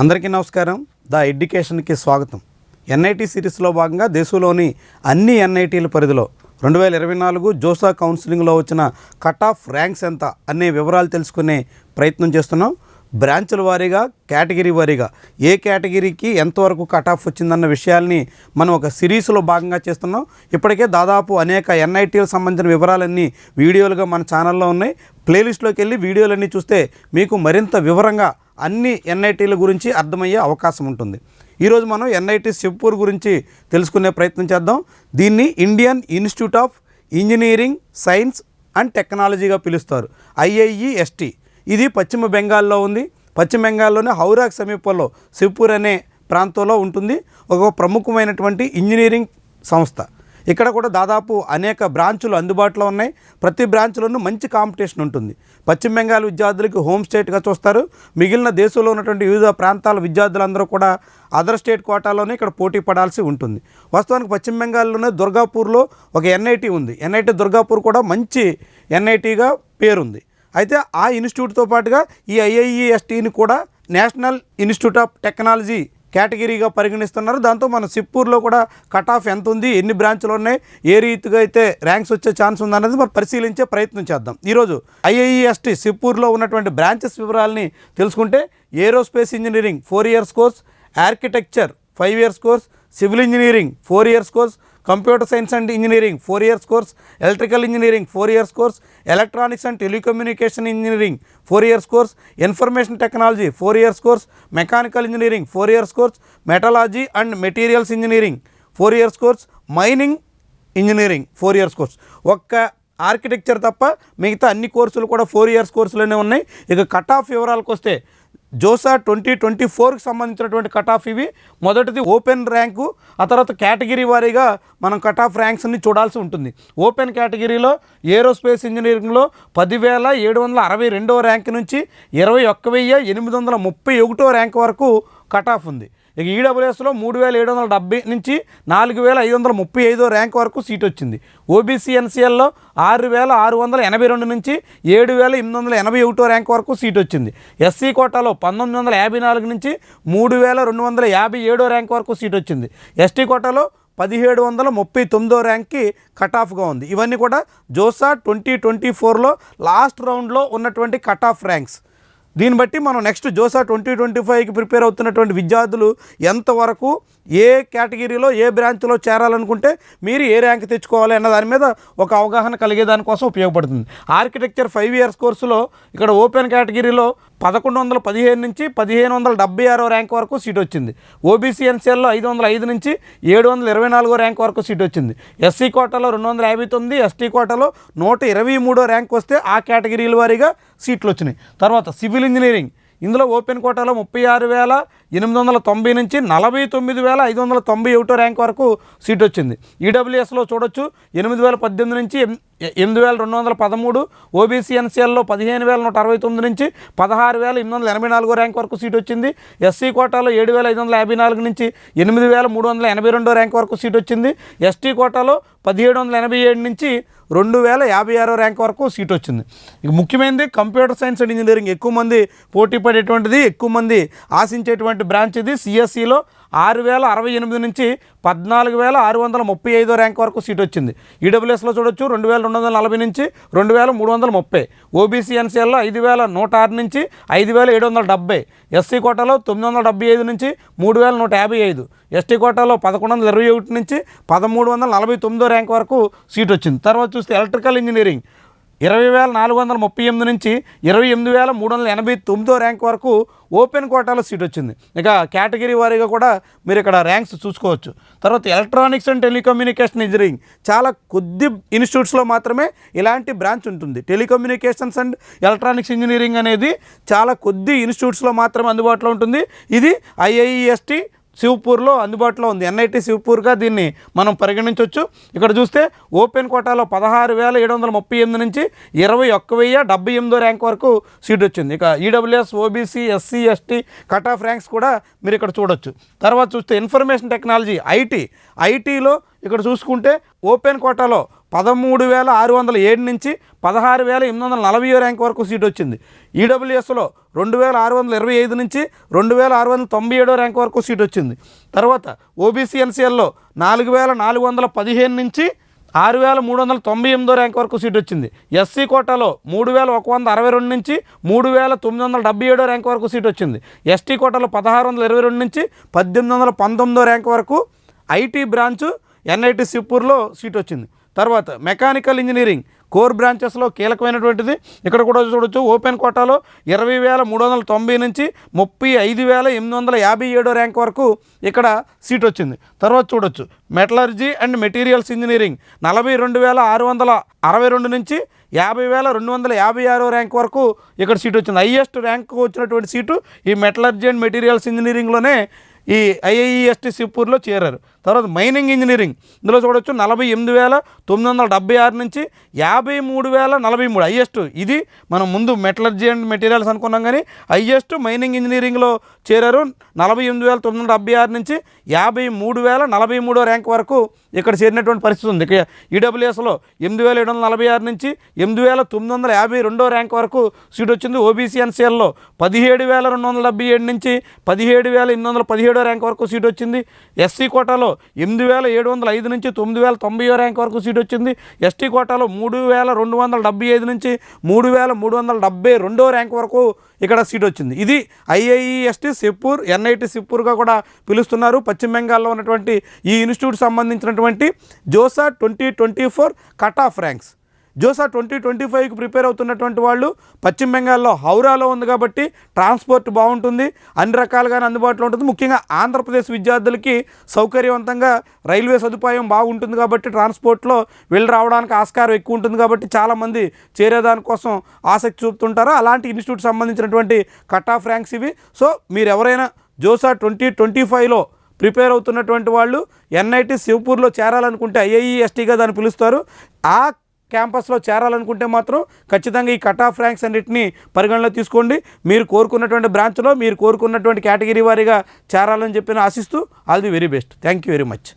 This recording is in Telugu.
అందరికీ నమస్కారం. ద ఎడ్యుకేషన్కి స్వాగతం. ఎన్ఐటీ సిరీస్లో భాగంగా దేశంలోని అన్ని ఎన్ఐటీల పరిధిలో రెండు వేల ఇరవై నాలుగు జోసా కౌన్సిలింగ్లో వచ్చిన కట్ ఆఫ్ ర్యాంక్స్ ఎంత అనే వివరాలు తెలుసుకునే ప్రయత్నం చేస్తున్నాం. బ్రాంచుల వారీగా కేటగిరీ వారీగా ఏ కేటగిరీకి ఎంతవరకు కట్ ఆఫ్ వచ్చిందన్న విషయాల్ని మనం ఒక సిరీస్లో భాగంగా చేస్తున్నాం. ఇప్పటికే దాదాపు అనేక ఎన్ఐటీలకు సంబంధించిన వివరాలన్నీ వీడియోలుగా మన ఛానల్లో ఉన్నాయి. ప్లేలిస్ట్లోకి వెళ్ళి వీడియోలన్నీ చూస్తే మీకు మరింత వివరంగా అన్ని ఎన్ఐటీల గురించి అర్థమయ్యే అవకాశం ఉంటుంది. ఈరోజు మనం ఎన్ఐటి శివపూర్ గురించి తెలుసుకునే ప్రయత్నం చేద్దాం. దీన్ని Indian institute of engineering science and టెక్నాలజీగా పిలుస్తారు. ఐఐఈఎస్టీ ఇది పశ్చిమ బెంగాల్లో ఉంది. పశ్చిమ బెంగాల్లోని హౌరాక్ సమీపంలో శివపూర్ అనే ప్రాంతంలో ఉంటుంది. ఒక ప్రముఖమైనటువంటి ఇంజనీరింగ్ సంస్థ. ఇక్కడ కూడా దాదాపు అనేక బ్రాంచులు అందుబాటులో ఉన్నాయి. ప్రతి బ్రాంచ్లోనూ మంచి కాంపిటీషన్ ఉంటుంది. పశ్చిమ బెంగాల్ విద్యార్థులకి హోమ్ స్టేట్గా చూస్తారు. మిగిలిన దేశంలో ఉన్నటువంటి వివిధ ప్రాంతాల విద్యార్థులందరూ కూడా అదర్ స్టేట్ కోటాలోనే ఇక్కడ పోటీ పడాల్సి ఉంటుంది. వాస్తవానికి పశ్చిమ బెంగాల్లోనే దుర్గాపూర్లో ఒక ఎన్ఐటి ఉంది. ఎన్ఐటి దుర్గాపూర్ కూడా మంచి ఎన్ఐటిగా పేరుంది. అయితే ఆ ఇన్స్టిట్యూట్తో పాటుగా ఈ ఐఐఈఎస్టీని కూడా నేషనల్ ఇన్స్టిట్యూట్ ఆఫ్ టెక్నాలజీ కేటగిరీగా పరిగణిస్తున్నారు. దాంతో మన సిప్పూర్లో కూడా కట్ ఆఫ్ ఎంత ఉంది? ఎన్ని బ్రాంచ్లు ఉన్నాయి? ఏ రీతిగా అయితే ర్యాంక్స్ వచ్చే ఛాన్స్ ఉందన్నది మనం పరిశీలించే ప్రయత్నం చేద్దాం. ఈరోజు ఐఐఈఎస్టీ సిప్పూర్లో ఉన్నటువంటి బ్రాంచెస్ వివరాలని తెలుసుకుంటే aerospace engineering four years course architecture five years course civil engineering four years course computer science and engineering four years course electrical engineering four years course electronics and telecommunication engineering four years course information technology four years course mechanical engineering four years course metallurgy and materials engineering four years course mining engineering four years course. ఒక్క ఆర్కిటెక్చర్ తప్ప మిగతా అన్ని కోర్సులు కూడా ఫోర్ ఇయర్స్ కోర్సులోనే ఉన్నాయి. ఇక కట్ ఆఫ్ వివరాలకు వస్తే జోసా ట్వంటీ ట్వంటీ ఫోర్కి సంబంధించినటువంటి కట్ ఆఫ్ ఇవి. మొదటిది ఓపెన్ ర్యాంకు ఆ తర్వాత కేటగిరీ వారీగా మనం కట్ ఆఫ్ ర్యాంక్స్ని చూడాల్సి ఉంటుంది. ఓపెన్ కేటగిరీలో ఏరోస్పేస్ ఇంజనీరింగ్లో పదివేల ఏడు వందల అరవై రెండవ ర్యాంక్ నుంచి ఇరవై ఒక్క వెయ్యి ఎనిమిది వందల ముప్పై ఒకటో ర్యాంక్ వరకు కట్ ఆఫ్ ఉంది. ఇక ఈడబ్ల్యూఎస్లో మూడు వేల ఏడు వందల డెబ్బై నుంచి నాలుగు వేల ఐదు వందల ముప్పై ఐదో ర్యాంక్ వరకు సీట్ వచ్చింది. ఓబీసీ ఎన్సీఎల్లో ఆరు వేల ఆరు వందల ఎనభై రెండు నుంచి ఏడు వేల ఎనిమిది వందల ఎనభై ఒకటో ర్యాంక్ వరకు సీట్ వచ్చింది. ఎస్సీ కోటాలో పంతొమ్మిది వందల యాభై నాలుగు నుంచి మూడు వేల రెండు వందల యాభై ఏడో ర్యాంక్ వరకు సీట్ వచ్చింది. ఎస్టీ కోటాలో పదిహేడు వందల ముప్పై తొమ్మిదో ర్యాంక్కి కట్ ఆఫ్గా ఉంది. ఇవన్నీ కూడా జోసా ట్వంటీ ట్వంటీ ఫోర్లో లాస్ట్ రౌండ్లో ఉన్నటువంటి కట్ ఆఫ్ ర్యాంక్స్. దీన్ని బట్టి మనం నెక్స్ట్ జోసా ట్వంటీ ట్వంటీ ఫైవ్కి ప్రిపేర్ అవుతున్నటువంటి విద్యార్థులు ఎంతవరకు ఏ కేటగిరీలో ఏ బ్రాంచ్లో చేరాలనుకుంటే మీరు ఏ ర్యాంక్ తెచ్చుకోవాలి అన్న దాని మీద ఒక అవగాహన కలిగే దానికోసం ఉపయోగపడుతుంది. ఆర్కిటెక్చర్ ఫైవ్ ఇయర్స్ కోర్సులో ఇక్కడ ఓపెన్ కేటగిరీలో పదకొండు వందల పదిహేను నుంచి పదిహేను వందల డెబ్బై ఆరో ర్యాంక్ వరకు సీట్ వచ్చింది. ఓబీసీ ఎన్సీఎల్లో ఐదు వందల ఐదు నుంచి ఏడు వందల ఇరవై నాలుగో ర్యాంక్ వరకు సీట్ వచ్చింది. ఎస్సీ కోటాలో రెండు వందల యాభై తొమ్మిది ఎస్టీ కోటాలో నూట ఇరవై మూడో ర్యాంక్ వస్తే ఆ కేటగిరీల వారీగా సీట్లు వచ్చినాయి. తర్వాత సివిల్ ఇంజనీరింగ్ ఇందులో ఓపెన్ కోటాలో ముప్పై ఆరు వేల ఎనిమిది వందల తొంభై నుంచి నలభై తొమ్మిది వేల ఐదు వందల తొంభై ఒకటో ర్యాంక్ వరకు సీట్ వచ్చింది. ఈడబ్ల్యూఎస్లో చూడొచ్చు ఎనిమిది వేల పద్దెనిమిది నుంచి ఎనిమిది వేల రెండు వందల పదమూడు ఓబీసీ ఎన్సీఎల్లో పదిహేను వేల నూట అరవై తొమ్మిది నుంచి పదహారు వేల ఎనిమిది వందల ఎనభై నాలుగో ర్యాంక్ వరకు సీట్ వచ్చింది. ఎస్సీ కోటాలో ఏడు వేల ఐదు వందల యాభై నాలుగు నుంచి ఎనిమిది వేల మూడు వందల ఎనభై రెండో ర్యాంక్ వరకు సీట్ వచ్చింది. ఎస్టీ కోటాలో పదిహేడు వందల ఎనభై ఏడు నుంచి రెండు వేల యాభై ఆరో ర్యాంక్ వరకు సీట్ వచ్చింది. ఇక ముఖ్యమైనది కంప్యూటర్ సైన్స్ అండ్ ఇంజనీరింగ్. ఎక్కువ మంది పోటీ పడేటువంటిది ఎక్కువ మంది ఆశించేటువంటి బ్రాంచ్ ఇది సిఎస్సిలో ఆరు వేల అరవై ఎనిమిది నుంచి పద్నాలుగు వేల ఆరు వందల ముప్పై ఐదో ర్యాంక్ వరకు సీట్ వచ్చింది. ఈడబ్ల్యూఎస్లో చూడొచ్చు రెండు వేల రెండు వందల నలభై నుంచి రెండు వేల మూడు వందల ముప్పై. ఓబీసీ ఎన్సీఎల్లో ఐదు వేల నూట ఆరు నుంచి ఐదు వేల ఏడు వందల డెబ్బై. ఎస్సీ కోటాలో తొమ్మిది వందల డెబ్బై ఐదు నుంచి మూడు వేల నూట యాభై ఐదు. ఎస్టీ కోటాలో పదకొండు వందల ఇరవై ఒకటి నుంచి పదమూడు వందల నలభై తొమ్మిదో ర్యాంక్ వరకు సీట్ వచ్చింది. తర్వాత చూస్తే ఎలక్ట్రికల్ ఇంజనీరింగ్. ఇరవై వేల నాలుగు వందల ముప్పై ఎనిమిది నుంచి ఇరవై ఎనిమిది వేల మూడు వందల ఎనభై తొమ్మిదో ర్యాంక్ వరకు ఓపెన్ కోటాలో సీట్ వచ్చింది. ఇక కేటగిరీ వారీగా కూడా మీరు ఇక్కడ ర్యాంక్స్ చూసుకోవచ్చు. తర్వాత ఎలక్ట్రానిక్స్ అండ్ టెలికమ్యూనికేషన్ ఇంజనీరింగ్ చాలా కొద్ది ఇన్స్టిట్యూట్స్లో మాత్రమే ఇలాంటి బ్రాంచ్ ఉంటుంది. టెలికమ్యూనికేషన్స్ అండ్ ఎలక్ట్రానిక్స్ ఇంజనీరింగ్ అనేది చాలా కొద్ది ఇన్స్టిట్యూట్స్లో మాత్రమే అందుబాటులో ఉంటుంది. ఇది ఐఐఈఎస్టీ శివపూర్లో అందుబాటులో ఉంది. ఎన్ఐటి శివపూర్గా దీన్ని మనం పరిగణించవచ్చు ఇక్కడ చూస్తే ఓపెన్ కోటాలో పదహారు వేల ఏడు వందల ముప్పై ఎనిమిది నుంచి ఇరవై ఒక్క వెయ్యి డెబ్బై ఎనిమిదో ర్యాంక్ వరకు సీట్ వచ్చింది. ఇక EWS OBC SC ST cut off ranks కూడా మీరు ఇక్కడ చూడొచ్చు. తర్వాత చూస్తే ఇన్ఫర్మేషన్ టెక్నాలజీ ఐటీ. ఐటీలో ఇక్కడ చూసుకుంటే ఓపెన్ కోటాలో పదమూడు వేల ఆరు వందల ఏడు నుంచి పదహారు వేల ఎనిమిది వందల నలభై ర్యాంక్ వరకు సీట్ వచ్చింది. ఈడబ్ల్యూఎస్లో రెండు వేల ఆరు వందల ఇరవై ఐదు నుంచి రెండు వేల ఆరు వందల తొంభై ఏడో ర్యాంక్ వరకు సీట్ వచ్చింది. తర్వాత ఓబీసీ ఎన్సీఎల్లో నాలుగు వేల నాలుగు వందల పదిహేను నుంచి ఆరు వేల మూడు వందల తొంభై ఎనిమిదో ర్యాంక్ వరకు సీట్ వచ్చింది. ఎస్సీ కోటాలో మూడు వేల ఒక వంద అరవై రెండు నుంచి మూడు వేల తొమ్మిది వందల డెబ్బై ఏడో ర్యాంక్ వరకు సీట్ వచ్చింది. ఎస్టీ కోటాలో పదహారు వందల ఇరవై రెండు నుంచి పద్దెనిమిది వందల పంతొమ్మిదో ర్యాంక్ వరకు ఐటీ బ్రాంచ్ ఎన్ఐటి సిప్పూర్లో సీట్ వచ్చింది. తర్వాత మెకానికల్ ఇంజనీరింగ్ కోర్ బ్రాంచెస్లో కీలకమైనటువంటిది. ఇక్కడ కూడా చూడొచ్చు ఓపెన్ కోటాలో ఇరవై వేల మూడు వందల తొంభై నుంచి ముప్పై ఐదు వేల ఎనిమిది వందల యాభై ఏడో ర్యాంక్ వరకు ఇక్కడ సీట్ వచ్చింది. తర్వాత చూడొచ్చు మెటలర్జీ అండ్ మెటీరియల్స్ ఇంజనీరింగ్ నలభై రెండు వేల ఆరు వందల అరవై రెండు నుంచి యాభై వేల రెండు వందల యాభై ఆరో ర్యాంక్ వరకు ఇక్కడ సీట్ వచ్చింది. హైయెస్ట్ ర్యాంక్ వచ్చినటువంటి సీటు ఈ మెటలర్జీ అండ్ మెటీరియల్స్ ఇంజనీరింగ్లోనే ఈ ఐఐఈఎస్టీ సిప్పూర్లో చేరారు. తర్వాత మైనింగ్ ఇంజనీరింగ్. ఇందులో చూడొచ్చు నలభై ఎనిమిది వేల తొమ్మిది వందల డెబ్బై ఆరు నుంచి యాభై మూడు వేల నలభై మూడు. హయ్యెస్ట్ ఇది మనం ముందు మెటలర్జీ అండ్ మెటీరియల్స్ అనుకున్నాం కానీ హయ్యెస్ట్ మైనింగ్ ఇంజనీరింగ్లో చేరారు నలభై ఎనిమిది వేల తొమ్మిది వందల డెబ్బై ఆరు నుంచి యాభై మూడు వేల నలభై మూడో ర్యాంక్ వరకు ఇక్కడ చేరినటువంటి పరిస్థితి ఉంది. ఇక ఈడబ్ల్యూఎస్లో ఎనిమిది వేల ఏడు వందల నలభై ఆరు నుంచి ఎనిమిది వేల తొమ్మిది వందల యాభై రెండో ర్యాంక్ వరకు సీట్ వచ్చింది. ఓబీసీ ఎన్సీఎల్లో పదిహేడు వేల రెండు వందల డెబ్బై ఏడు నుంచి పదిహేడు వేల ఎనిమిది వందల పదిహేడు ర్యాంక్ వరకు సీట్ వచ్చింది. ఎస్సీ కోటాలో ఎనిమిది వేల ఏడు వందల ఐదు నుంచి తొమ్మిది వేల తొంభై ర్యాంక్ వరకు సీట్ వచ్చింది. ఎస్టీ కోటాలో మూడు వేల రెండు వందల డెబ్బై ఐదు నుంచి మూడు వేల మూడు వందల డెబ్బై రెండో ర్యాంక్ వరకు ఇక్కడ సీట్ వచ్చింది. ఇది ఐఐఈఎస్టీ సిప్పూర్ ఎన్ఐటి సిప్పూర్గా కూడా పిలుస్తున్నారు. పశ్చిమ బెంగాల్లో ఉన్నటువంటి ఈ ఇన్స్టిట్యూట్ సంబంధించినటువంటి JoSAA twenty twenty four cut off ranks. JoSAA twenty twenty ఫైవ్కి ప్రిపేర్ అవుతున్నటువంటి వాళ్ళు పశ్చిమ బెంగాల్లో హౌరాలో ఉంది కాబట్టి ట్రాన్స్పోర్ట్ బాగుంటుంది. అన్ని రకాలుగానే అందుబాటులో ఉంటుంది. ముఖ్యంగా ఆంధ్రప్రదేశ్ విద్యార్థులకి సౌకర్యవంతంగా రైల్వే సదుపాయం బాగుంటుంది కాబట్టి ట్రాన్స్పోర్ట్లో వెళ్ళి రావడానికి ఆస్కారం ఎక్కువ ఉంటుంది కాబట్టి చాలామంది చేరేదానికోసం ఆసక్తి చూపుతుంటారు. అలాంటి ఇన్స్టిట్యూట్ సంబంధించినటువంటి కట్ ఆఫ్ ర్యాంక్స్ ఇవి. సో మీరు ఎవరైనా జోసా ట్వంటీ ట్వంటీ ఫైవ్లో ప్రిపేర్ అవుతున్నటువంటి వాళ్ళు ఎన్ఐటి శివపూర్లో చేరాలనుకుంటే ఐఐఈఎస్టీగా దాన్ని పిలుస్తారు. ఆ క్యాంపస్లో చేరాలనుకుంటే మాత్రం ఖచ్చితంగా ఈ కట్ ఆఫ్ ర్యాంక్స్ అన్నింటినీ పరిగణలో తీసుకోండి. మీరు కోరుకున్నటువంటి బ్రాంచ్లో మీరు కోరుకున్నటువంటి కేటగిరీ వారీగా చేరాలని చెప్పిన ఆశిస్తూ all the very best. Thank you very much.